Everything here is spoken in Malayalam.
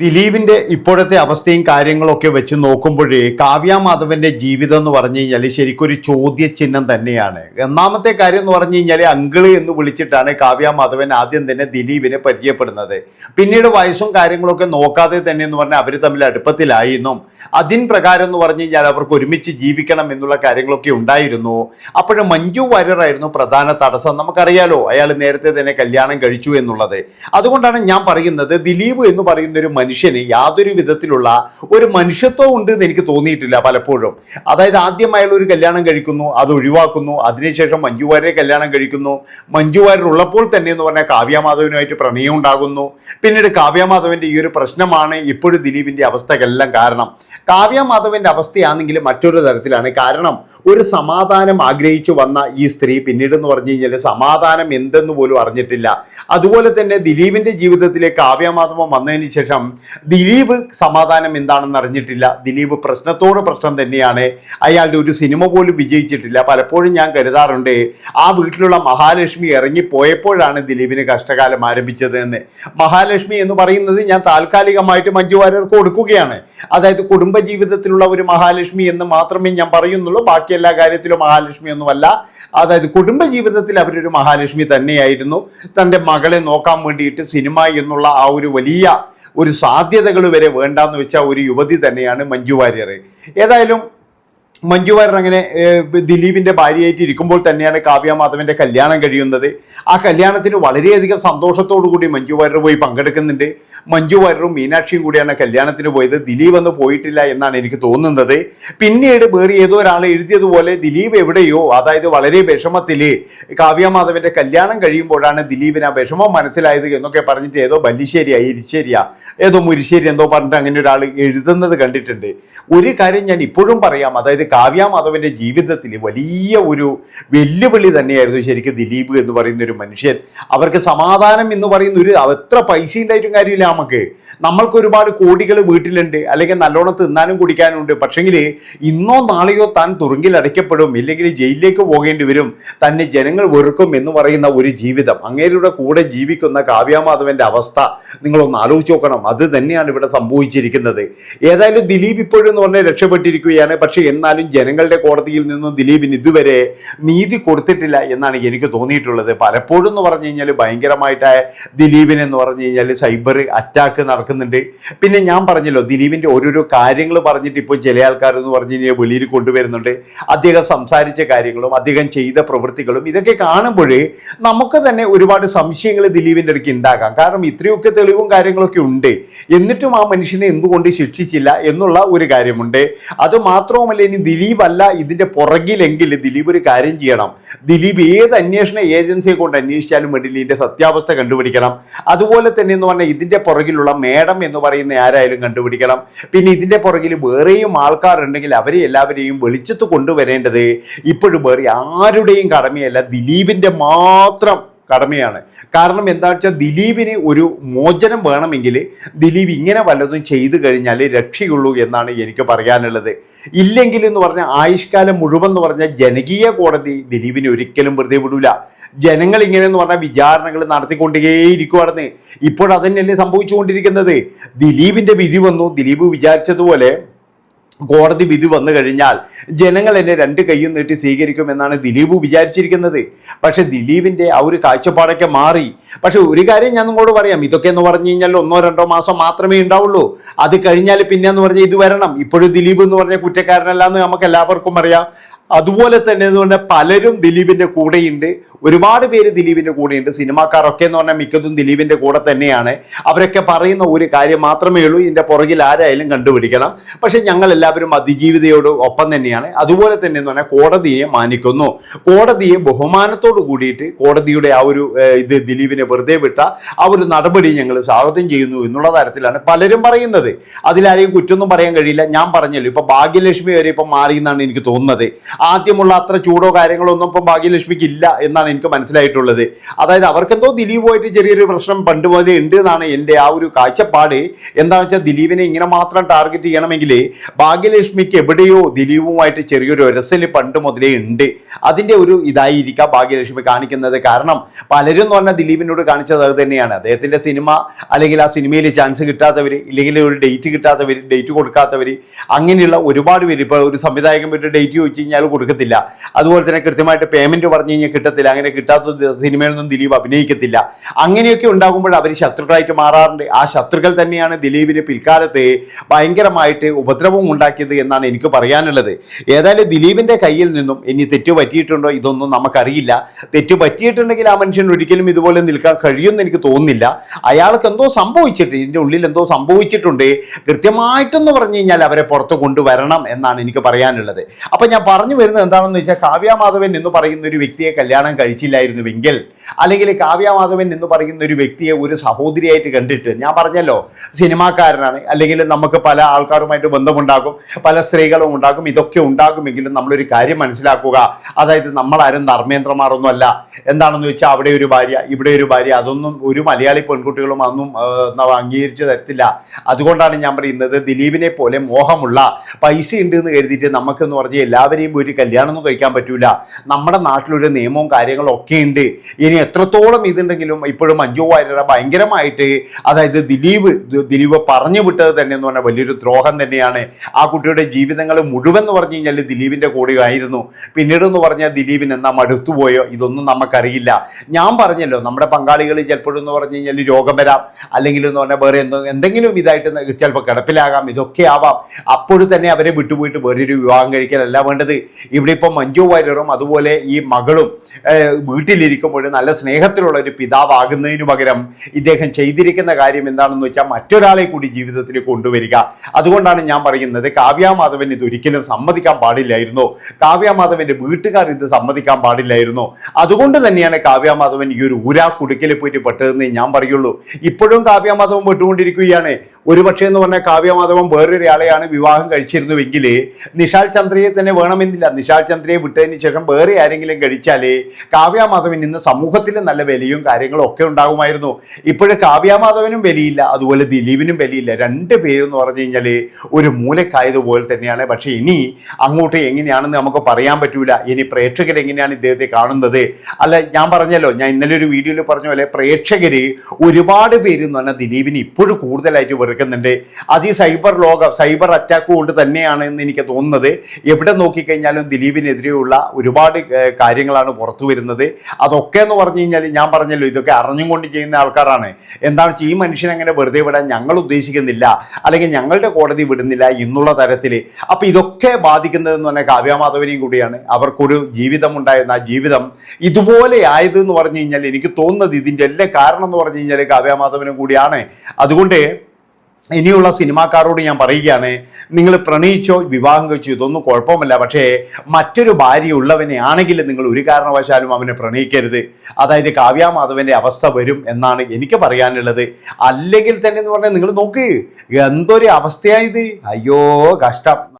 ദിലീപിന്റെ ഇപ്പോഴത്തെ അവസ്ഥയും കാര്യങ്ങളൊക്കെ വെച്ച് നോക്കുമ്പോഴേ കാവ്യ മാധവന്റെ ജീവിതം എന്ന് പറഞ്ഞു കഴിഞ്ഞാൽ ശരിക്കൊരു ചോദ്യചിഹ്നം തന്നെയാണ്. ഒന്നാമത്തെ കാര്യം എന്ന് പറഞ്ഞു കഴിഞ്ഞാൽ അങ്കിൾ എന്ന് വിളിച്ചിട്ടാണ് കാവ്യ മാധവൻ ആദ്യം തന്നെ ദിലീപിനെ പരിചയപ്പെടുന്നത്. പിന്നീട് വയസ്സും കാര്യങ്ങളൊക്കെ നോക്കാതെ തന്നെ എന്ന് പറഞ്ഞാൽ അവർ തമ്മിൽ അടുപ്പത്തിലായിരുന്നും. അതിൻ പ്രകാരം എന്ന് പറഞ്ഞു കഴിഞ്ഞാൽ അവർക്ക് ഒരുമിച്ച് ജീവിക്കണം എന്നുള്ള കാര്യങ്ങളൊക്കെ ഉണ്ടായിരുന്നു. അപ്പോഴും മഞ്ജു വാര്യറായിരുന്നു പ്രധാന തടസ്സം. നമുക്കറിയാലോ അയാൾ നേരത്തെ തന്നെ കല്യാണം കഴിച്ചു എന്നുള്ളത്. അതുകൊണ്ടാണ് ഞാൻ പറയുന്നത് ദിലീപ് എന്ന് പറയുന്ന ഒരു മനുഷ്യന് യാതൊരു വിധത്തിലുള്ള ഒരു മനുഷ്യത്വം ഉണ്ട് എന്ന് എനിക്ക് തോന്നിയിട്ടില്ല പലപ്പോഴും. അതായത് ആദ്യം അയാൾ ഒരു കല്യാണം കഴിക്കുന്നു അത് ഒഴിവാക്കുന്നു അതിനുശേഷം മഞ്ജുവാരെ കല്യാണം കഴിക്കുന്നു. മഞ്ജുവാരുള്ളപ്പോൾ തന്നെ എന്ന് പറഞ്ഞാൽ കാവ്യമാധവനുമായിട്ട് പ്രണയം ഉണ്ടാകുന്നു. പിന്നീട് കാവ്യമാധവന്റെ ഈ ഒരു പ്രശ്നമാണ് ഇപ്പോഴും ദിലീപിന്റെ അവസ്ഥകളെല്ലാം കാരണം. കാവ്യമാധവന്റെ അവസ്ഥയാണെങ്കിൽ മറ്റൊരു തരത്തിലാണ്. കാരണം ഒരു സമാധാനം ആഗ്രഹിച്ചു വന്ന ഈ സ്ത്രീ പിന്നീട് എന്ന് പറഞ്ഞു കഴിഞ്ഞാൽ സമാധാനം എന്തെന്ന് പോലും അറിഞ്ഞിട്ടില്ല. അതുപോലെ തന്നെ ദിലീപിന്റെ ജീവിതത്തിലെ കാവ്യമാധവം വന്നതിന് ശേഷം ദിലീപ് സമാധാനം എന്താണെന്ന് അറിഞ്ഞിട്ടില്ല. ദിലീപ് പ്രശ്നത്തോട് പ്രശ്നം തന്നെയാണ്. അയാളുടെ ഒരു സിനിമ പോലും വിജയിച്ചിട്ടില്ല. പലപ്പോഴും ഞാൻ കരുതാറുണ്ട് ആ വീട്ടിലുള്ള മഹാലക്ഷ്മി ഇറങ്ങിപ്പോയപ്പോഴാണ് ദിലീപിന് കഷ്ടകാലം ആരംഭിച്ചത് എന്ന് മഹാലക്ഷ്മി എന്ന് പറയുന്നത് ഞാൻ താൽക്കാലികമായിട്ട് മഞ്ജു വാര്യർക്ക് കൊടുക്കുകയാണ്. അതായത് കുടുംബജീവിതത്തിലുള്ള ഒരു മഹാലക്ഷ്മി എന്ന് മാത്രമേ ഞാൻ പറയുന്നുള്ളൂ. ബാക്കി എല്ലാ കാര്യത്തിലും മഹാലക്ഷ്മി ഒന്നുമല്ല. അതായത് കുടുംബജീവിതത്തിൽ അവരൊരു മഹാലക്ഷ്മി തന്നെയായിരുന്നു. തന്റെ മകളെ നോക്കാൻ വേണ്ടിയിട്ട് സിനിമ എന്നുള്ള ആ ഒരു വലിയ ഒരു സാധ്യതകൾ വരെ വേണ്ടാന്ന് വെച്ച ഒരു യുവതി തന്നെയാണ് മഞ്ജു വാര്യർ. ഏതായാലും മഞ്ജു വാര്യർ അങ്ങനെ ദിലീപിന്റെ ഭാര്യയായിട്ട് ഇരിക്കുമ്പോൾ തന്നെയാണ് കാവ്യ മാധവന്റെ കല്യാണം കഴിയുന്നത്. ആ കല്യാണത്തിന് വളരെയധികം സന്തോഷത്തോടു കൂടി മഞ്ജു വാര്യർ പോയി പങ്കെടുക്കുന്നുണ്ട്. മഞ്ജു വാര്യറും മീനാക്ഷിയും കൂടിയാണ് കല്യാണത്തിന് പോയത്. ദിലീപ് അന്ന് പോയിട്ടില്ല എന്നാണ് എനിക്ക് തോന്നുന്നത്. പിന്നീട് വേറെ ഏതോ ഒരാൾ എഴുതിയതുപോലെ ദിലീപ് എവിടെയോ അതായത് വളരെ വിഷമത്തിൽ കാവ്യമാധവന്റെ കല്യാണം കഴിയുമ്പോഴാണ് ദിലീപിന് ആ വിഷമം മനസ്സിലായത് എന്നൊക്കെ പറഞ്ഞിട്ട് ഏതോ ബല്ലിശ്ശേരിയാ ഇരിശ്ശേരിയാ ഏതോ മുരിശ്ശേരി എന്തോ പറഞ്ഞിട്ട് അങ്ങനെ ഒരാൾ എഴുതുന്നത് കണ്ടിട്ടുണ്ട്. ഒരു കാര്യം ഞാൻ ഇപ്പോഴും പറയാം. അതായത് കാവ്യ മാധവന്റെ ജീവിതത്തിൽ വലിയ ഒരു വെല്ലുവിളി തന്നെയായിരുന്നു ശരിക്കും ദിലീപ് എന്ന് പറയുന്ന ഒരു മനുഷ്യൻ. അവർക്ക് സമാധാനം എന്ന് പറയുന്ന ഒരു എത്ര പൈസ ഉണ്ടായിട്ടും കാര്യമില്ല. നമുക്ക്. നമ്മൾക്ക് ഒരുപാട് കോടികൾ വീട്ടിലുണ്ട്. അല്ലെങ്കിൽ നല്ലോണം തിന്നാനും കുടിക്കാനും ഉണ്ട് പക്ഷെങ്കിൽ ഇന്നോ നാളെയോ താൻ തുറുങ്കിൽ അടയ്ക്കപ്പെടും. ഇല്ലെങ്കിൽ ജയിലിലേക്ക് പോകേണ്ടി വരും. തന്നെ ജനങ്ങൾ വെറുക്കും എന്ന് പറയുന്ന ഒരു ജീവിതം. അങ്ങേരുടെ കൂടെ ജീവിക്കുന്ന കാവ്യമാധവന്റെ അവസ്ഥ നിങ്ങളൊന്ന് ആലോചിച്ച് നോക്കണം. അത് തന്നെയാണ് ഇവിടെ സംഭവിച്ചിരിക്കുന്നത്. ഏതായാലും ദിലീപ് ഇപ്പോഴും എന്ന് പറഞ്ഞാൽ രക്ഷപ്പെട്ടിരിക്കുകയാണ്. പക്ഷെ എന്നാലും ജനങ്ങളുടെ കോടതിയിൽ നിന്നും ദിലീപിന് ഇതുവരെ നീതി കൊടുത്തിട്ടില്ല എന്നാണ് എനിക്ക് തോന്നിയിട്ടുള്ളത്. പലപ്പോഴും എന്ന് പറഞ്ഞു കഴിഞ്ഞാൽ ഭയങ്കരമായിട്ട് ദിലീപിനെന്ന് പറഞ്ഞു കഴിഞ്ഞാൽ സൈബർ അറ്റാക്ക് നടക്കുന്നുണ്ട്. പിന്നെ ഞാൻ പറഞ്ഞല്ലോ ദിലീപിന്റെ ഓരോരോ കാര്യങ്ങൾ പറഞ്ഞിട്ട് ഇപ്പോൾ ചില ആൾക്കാരെന്ന് പറഞ്ഞു കഴിഞ്ഞാൽ വെളിയിൽ കൊണ്ടുവരുന്നുണ്ട്. അദ്ദേഹം സംസാരിച്ച കാര്യങ്ങളും അദ്ദേഹം ചെയ്ത പ്രവൃത്തികളും ഇതൊക്കെ കാണുമ്പോൾ നമുക്ക് തന്നെ ഒരുപാട് സംശയങ്ങൾ ദിലീപിന്റെ ഇടയ്ക്ക് ഉണ്ടാകാം. കാരണം ഇത്രയൊക്കെ തെളിവും കാര്യങ്ങളൊക്കെ ഉണ്ട്. എന്നിട്ടും ആ മനുഷ്യനെ എന്തുകൊണ്ട് ശിക്ഷിച്ചില്ല എന്നുള്ള ഒരു കാര്യമുണ്ട്. അത് മാത്രവുമല്ല ഇനി ദിലീപ് അല്ല ഇതിന്റെ പുറകിലെങ്കിൽ ദിലീപ് ഒരു കാര്യം ചെയ്യണം. ദിലീപ് ഏത് അന്വേഷണ ഏജൻസിയെ കൊണ്ട് അന്വേഷിച്ചാലും വേണ്ടി ഇതിന്റെ സത്യാവസ്ഥ കണ്ടുപിടിക്കണം. അതുപോലെ തന്നെ എന്ന് പറഞ്ഞാൽ ഇതിന്റെ പുറകിലുള്ള മേഡം എന്ന് പറയുന്ന ആരായാലും കണ്ടുപിടിക്കണം. പിന്നെ ഇതിന്റെ പുറകിൽ വേറെയും ആൾക്കാരുണ്ടെങ്കിൽ അവരെ എല്ലാവരെയും വെളിച്ചത്ത് കൊണ്ടുവരേണ്ടത് ഇപ്പോഴും വേറെ ആരുടെയും കടമയല്ല. ദിലീപിന്റെ മാത്രം കടമയാണ്. കാരണം എന്താ വെച്ചാൽ ദിലീപിന് ഒരു മോചനം വേണമെങ്കിൽ ദിലീപ് ഇങ്ങനെ വല്ലതും ചെയ്തു കഴിഞ്ഞാൽ രക്ഷയുള്ളൂ എന്നാണ് എനിക്ക് പറയാനുള്ളത്. ഇല്ലെങ്കിൽ എന്ന് പറഞ്ഞാൽ ആയുഷ്കാലം മുഴുവൻ എന്ന് പറഞ്ഞാൽ ജനകീയ കോടതി ദിലീപിനെ ഒരിക്കലും വെറുതെ വിടൂല. ജനങ്ങൾ ഇങ്ങനെ എന്ന് പറഞ്ഞാൽ വിചാരണകൾ നടത്തിക്കൊണ്ടേയിരിക്കുവാണെന്ന്. ഇപ്പോഴതന്നെയല്ലേ സംഭവിച്ചുകൊണ്ടിരിക്കുന്നത്. ദിലീപിന്റെ വിധി വന്നു. ദിലീപ് വിചാരിച്ചതുപോലെ കോടതി വിധി വന്നു കഴിഞ്ഞാൽ ജനങ്ങൾ എന്നെ രണ്ട് കൈയും നീട്ടി സ്വീകരിക്കുമെന്നാണ് ദിലീപ് വിചാരിച്ചിരിക്കുന്നത്. പക്ഷെ ദിലീപിന്റെ ആ ഒരു കാഴ്ചപ്പാടൊക്കെ മാറി. പക്ഷെ ഒരു കാര്യം ഞാൻ നിങ്ങളോട് പറയാം. ഇതൊക്കെ എന്ന് പറഞ്ഞു കഴിഞ്ഞാൽ ഒന്നോ രണ്ടോ മാസം മാത്രമേ ഉണ്ടാവുള്ളൂ. അത് കഴിഞ്ഞാൽ പിന്നെ എന്ന് പറഞ്ഞാൽ ഇത് വരണം. ഇപ്പോഴും ദിലീപ് എന്ന് പറഞ്ഞ കുറ്റക്കാരനല്ല എന്ന് നമുക്ക് എല്ലാവർക്കും അറിയാം. അതുപോലെ തന്നെ എന്ന് പറഞ്ഞാൽ പലരും ദിലീപിന്റെ കൂടെയുണ്ട്. ഒരുപാട് പേര് ദിലീപിന്റെ കൂടെയുണ്ട്. സിനിമാക്കാരൊക്കെ എന്ന് പറഞ്ഞാൽ മിക്കതും ദിലീപിന്റെ കൂടെ തന്നെയാണ്. അവരൊക്കെ പറയുന്ന ഒരു കാര്യം മാത്രമേ ഉള്ളൂ. ഇതിന്റെ പുറകിൽ ആരായാലും കണ്ടുപിടിക്കണം. പക്ഷെ ഞങ്ങൾ എല്ലാവരും അതിജീവിതയോട് ഒപ്പം തന്നെയാണ്. അതുപോലെ തന്നെ എന്ന് പറഞ്ഞാൽ കോടതിയെ മാനിക്കുന്നു. കോടതിയെ ബഹുമാനത്തോട് കൂടിയിട്ട് കോടതിയുടെ ആ ഒരു ഇത് ദിലീപിനെ വെറുതെ വിട്ട ആ ഒരു നടപടി ഞങ്ങൾ സ്വാഗതം ചെയ്യുന്നു എന്നുള്ള തരത്തിലാണ് പലരും പറയുന്നത്. അതിലാരെയും കുറ്റമൊന്നും പറയാൻ കഴിയില്ല. ഞാൻ പറഞ്ഞല്ലോ. ഇപ്പൊ ഭാഗ്യലക്ഷ്മി വരെ ഇപ്പൊ മാറി എന്നാണ് എനിക്ക് തോന്നുന്നത്. ആദ്യമുള്ള അത്ര ചൂടോ കാര്യങ്ങളോ ഒന്നും ഇപ്പം ഭാഗ്യലക്ഷ്മിക്ക് ഇല്ല എന്നാണ് എനിക്ക് മനസ്സിലായിട്ടുള്ളത്. അതായത് അവർക്കെന്തോ ദിലീപുമായിട്ട് ചെറിയൊരു പ്രശ്നം പണ്ട് മുതലേ ഉണ്ട് എന്നാണ് എന്റെ ആ ഒരു കാഴ്ചപ്പാട്. എന്താണെന്ന് വെച്ചാൽ ദിലീപിനെ ഇങ്ങനെ മാത്രം ടാർഗറ്റ് ചെയ്യണമെങ്കിൽ ഭാഗ്യലക്ഷ്മിക്ക് എവിടെയോ ദിലീപുമായിട്ട് ചെറിയൊരു ഒരസൽ പണ്ട് മുതലേ ഉണ്ട്. അതിന്റെ ഒരു ഇതായിരിക്കാം ഭാഗ്യലക്ഷ്മി കാണിക്കുന്നത്. കാരണം പലരും എന്ന് പറഞ്ഞാൽ ദിലീപിനോട് കാണിച്ചത് അത് തന്നെയാണ്. അദ്ദേഹത്തിന്റെ സിനിമ അല്ലെങ്കിൽ ആ സിനിമയിൽ ചാൻസ് കിട്ടാത്തവർ ഇല്ലെങ്കിൽ ഒരു ഡേറ്റ് കിട്ടാത്തവർ ഡേറ്റ് കൊടുക്കാത്തവർ അങ്ങനെയുള്ള ഒരുപാട് പേര്. ഇപ്പോൾ ഒരു സംവിധായകൻ പോയിട്ട് ഡേറ്റ് ചോദിച്ചു കഴിഞ്ഞാൽ കൊടുക്കത്തില്ല. അതുപോലെ തന്നെ കൃത്യമായിട്ട് പേയ്മെന്റ് പറഞ്ഞു കഴിഞ്ഞാൽ കിട്ടത്തില്ല. അങ്ങനെ കിട്ടാത്ത സിനിമയിലൊന്നും ദിലീപ് അഭിനയിക്കത്തില്ല. അങ്ങനെയൊക്കെ ഉണ്ടാകുമ്പോൾ അവർ ശത്രുക്കളായിട്ട് മാറാറുണ്ട്. ആ ശത്രുക്കൾ തന്നെയാണ് ദിലീപിന് പിൽക്കാലത്ത് ഭയങ്കരമായിട്ട് ഉപദ്രവം ഉണ്ടാക്കിയത് എന്നാണ് എനിക്ക് പറയാനുള്ളത്. ഏതായാലും ദിലീപിന്റെ കയ്യിൽ നിന്നും ഇനി തെറ്റ് പറ്റിയിട്ടുണ്ടോ ഇതൊന്നും നമുക്കറിയില്ല. തെറ്റ് പറ്റിയിട്ടുണ്ടെങ്കിൽ ആ മനുഷ്യൻ ഒരിക്കലും ഇതുപോലെ നിൽക്കാൻ കഴിയുമെന്ന് എനിക്ക് തോന്നുന്നില്ല. അയാൾക്ക് എന്തോ സംഭവിച്ചിട്ട് ഇതിന്റെ ഉള്ളിൽ എന്തോ സംഭവിച്ചിട്ടുണ്ട്. കൃത്യമായിട്ടെന്ന് പറഞ്ഞു കഴിഞ്ഞാൽ അവരെ പുറത്ത് കൊണ്ടുവരണം എന്നാണ് എനിക്ക് പറയാനുള്ളത്. അപ്പം ഞാൻ പറഞ്ഞു വരുന്നത് എന്താണെന്ന് വെച്ചാൽ കാവ്യ മാധവൻ എന്ന് പറയുന്ന ഒരു വ്യക്തിയെ കല്യാണം കഴിച്ചില്ലായിരുന്നുവെങ്കിൽ അല്ലെങ്കിൽ കാവ്യ മാധവൻ എന്ന് പറയുന്ന ഒരു വ്യക്തിയെ ഒരു സഹോദരിയായിട്ട് കണ്ടിട്ട് ഞാൻ പറഞ്ഞല്ലോ സിനിമാക്കാരനാണ് അല്ലെങ്കിൽ നമുക്ക് പല ആൾക്കാരുമായിട്ട് ബന്ധമുണ്ടാകും പല സ്ത്രീകളും ഉണ്ടാകും ഇതൊക്കെ ഉണ്ടാകുമെങ്കിലും നമ്മളൊരു കാര്യം മനസ്സിലാക്കുക അതായത് നമ്മളാരും ധർമ്മേന്ദ്രമാരൊന്നും അല്ല എന്താണെന്ന് വെച്ചാൽ അവിടെ ഒരു ഭാര്യ ഇവിടെ ഒരു ഭാര്യ അതൊന്നും ഒരു മലയാളി പെൺകുട്ടികളും എന്താ അംഗീകരിച്ച് തരത്തില്ല. അതുകൊണ്ടാണ് ഞാൻ പറയുന്നത് ദിലീപിനെ പോലെ മോഹമുള്ള പൈസ ഉണ്ട് എന്ന് കരുതിയിട്ട് നമുക്കെന്ന് പറഞ്ഞാൽ എല്ലാവരെയും പോയിട്ട് കല്യാണമൊന്നും കഴിക്കാൻ പറ്റൂല. നമ്മുടെ നാട്ടിലൊരു നിയമവും കാര്യങ്ങളും ഒക്കെ ഉണ്ട്. ഇനി എത്രത്തോളം ഇതുണ്ടെങ്കിലും ഇപ്പോഴും മഞ്ജു വാര്യർ ഭയങ്കരമായിട്ട് അതായത് ദിലീപ് ദിലീപ് പറഞ്ഞു വിട്ടത് തന്നെ എന്ന് പറഞ്ഞാൽ വലിയൊരു ദ്രോഹം തന്നെയാണ്. ആ കുട്ടിയുടെ ജീവിതങ്ങൾ മുഴുവൻ എന്ന് പറഞ്ഞു കഴിഞ്ഞാൽ ദിലീപിന്റെ കൂടെ ആയിരുന്നു. പിന്നീട് എന്ന് പറഞ്ഞാൽ ദിലീപിന് എന്നാ മടുത്തുപോയോ ഇതൊന്നും നമുക്കറിയില്ല. ഞാൻ പറഞ്ഞല്ലോ നമ്മുടെ പങ്കാളികൾ ചിലപ്പോഴും എന്ന് പറഞ്ഞു കഴിഞ്ഞാൽ രോഗം വരാം. അല്ലെങ്കിൽ എന്ന് പറഞ്ഞാൽ വേറെ എന്തോ എന്തെങ്കിലും ഇതായിട്ട് ചിലപ്പോൾ കിടപ്പിലാകാം. ഇതൊക്കെ ആവാം. അപ്പോഴും തന്നെ അവരെ വിട്ടുപോയിട്ട് വേറൊരു വിവാഹം കഴിക്കലല്ല വേണ്ടത്. ഇവിടെ ഇപ്പോൾ മഞ്ജു വാര്യറും അതുപോലെ ഈ മകളും വീട്ടിലിരിക്കുമ്പോൾ നല്ല സ്നേഹത്തിലുള്ള ഒരു പിതാവാകുന്നതിന് പകരം ഇദ്ദേഹം ചെയ്തിരിക്കുന്ന കാര്യം എന്താണെന്ന് വെച്ചാൽ മറ്റൊരാളെ കൂടി ജീവിതത്തിൽ കൊണ്ടുവരിക. അതുകൊണ്ടാണ് ഞാൻ പറയുന്നത് കാവ്യാമാധവൻ ഇത് ഒരിക്കലും സമ്മതിക്കാൻ പാടില്ലായിരുന്നു. കാവ്യാമാധവന്റെ വീട്ടുകാർ ഇത് സമ്മതിക്കാൻ പാടില്ലായിരുന്നു. അതുകൊണ്ട് തന്നെയാണ് കാവ്യാമാധവൻ ഈ ഒരു ഊരാ കുടുക്കിൽ പോയിട്ട് പെട്ടതെന്ന് ഞാൻ പറയുള്ളൂ. ഇപ്പോഴും കാവ്യാമാധവൻ പെട്ടുകൊണ്ടിരിക്കുകയാണ്. ഒരു പക്ഷേ എന്ന് പറഞ്ഞാൽ കാവ്യമാധവം വേറൊരാളെയാണ് വിവാഹം കഴിച്ചിരുന്നുവെങ്കിൽ നിഷാൽ ചന്ദ്രയെ തന്നെ വേണമെന്നില്ല. നിഷാൽ ചന്ദ്രയെ വിട്ടതിന് ശേഷം വേറെ ആരെങ്കിലും കഴിച്ചാൽ കാവ്യാമാധവൻ ഇന്ന് സമൂഹത്തിൽ നല്ല വിലയും കാര്യങ്ങളും ഒക്കെ ഉണ്ടാകുമായിരുന്നു. ഇപ്പോഴും കാവ്യാമാധവനും വിലയില്ല അതുപോലെ ദിലീപിനും വിലയില്ല. രണ്ട് പേരെന്ന് പറഞ്ഞു കഴിഞ്ഞാൽ ഒരു മൂലക്കായതുപോലെ തന്നെയാണ്. പക്ഷേ ഇനി അങ്ങോട്ട് എങ്ങനെയാണെന്ന് നമുക്ക് പറയാൻ പറ്റൂല. ഇനി പ്രേക്ഷകർ എങ്ങനെയാണ് ഇദ്ദേഹത്തെ കാണുന്നത്? അല്ല ഞാൻ പറഞ്ഞല്ലോ ഞാൻ ഇന്നലെ ഒരു വീഡിയോയിൽ പറഞ്ഞ പോലെ പ്രേക്ഷകർ ഒരുപാട് പേര് എന്ന് പറഞ്ഞാൽ ദിലീപിന് ഇപ്പോഴും കൂടുതലായിട്ട് വെറുക്കുന്നുണ്ട്. അത് ഈ സൈബർ ലോകം സൈബർ അറ്റാക്ക് കൊണ്ട് തന്നെയാണ് എന്ന് എനിക്ക് തോന്നുന്നത്. എവിടെ നോക്കിക്കഴിഞ്ഞാലും ദിലീപിനെതിരെയുള്ള ഒരുപാട് കാര്യങ്ങളാണ് പുറത്തു വരുന്നത്. അതൊക്കെ എന്ന് പറഞ്ഞു കഴിഞ്ഞാൽ ഞാൻ പറഞ്ഞല്ലോ ഇതൊക്കെ അറിഞ്ഞും കൊണ്ട് ചെയ്യുന്ന ആൾക്കാരാണ്. എന്താണ് വെച്ചാൽ ഈ മനുഷ്യനെ അങ്ങനെ വെറുതെ വിടാൻ ഞങ്ങൾ ഉദ്ദേശിക്കുന്നില്ല. അല്ലെങ്കിൽ ഞങ്ങളുടെ കോടതി വിടുന്നില്ല എന്നുള്ള തരത്തിൽ. അപ്പൊ ഇതൊക്കെ ബാധിക്കുന്നതെന്ന് പറഞ്ഞാൽ കാവ്യമാധവനെയും കൂടിയാണ്. അവർക്കൊരു ജീവിതം ഉണ്ടായിരുന്ന ആ ജീവിതം ഇതുപോലെ ആയത് എന്ന് പറഞ്ഞു കഴിഞ്ഞാൽ എനിക്ക് തോന്നുന്നത് ഇതിന്റെ എല്ലാ കാരണം എന്ന് പറഞ്ഞു കഴിഞ്ഞാൽ കാവ്യമാധവനും കൂടിയാണ്. അതുകൊണ്ട് ഇനിയുള്ള സിനിമാക്കാരോട് ഞാൻ പറയുകയാണ് നിങ്ങൾ പ്രണയിച്ചോ വിവാഹം കഴിച്ചോ ഇതൊന്നും കുഴപ്പമില്ല പക്ഷേ മറ്റൊരു ഭാര്യ ഉള്ളവനെ ആണെങ്കിൽ നിങ്ങൾ ഒരു കാരണവശാലും അവനെ പ്രണയിക്കരുത്. അതായത് കാവ്യാമാധവന്റെ അവസ്ഥ വരും എന്നാണ് എനിക്ക് പറയാനുള്ളത്. അല്ലെങ്കിൽ തന്നെ എന്ന് പറഞ്ഞാൽ നിങ്ങൾ നോക്ക് എന്തൊരു അവസ്ഥയായത് അയ്യോ കഷ്ടം.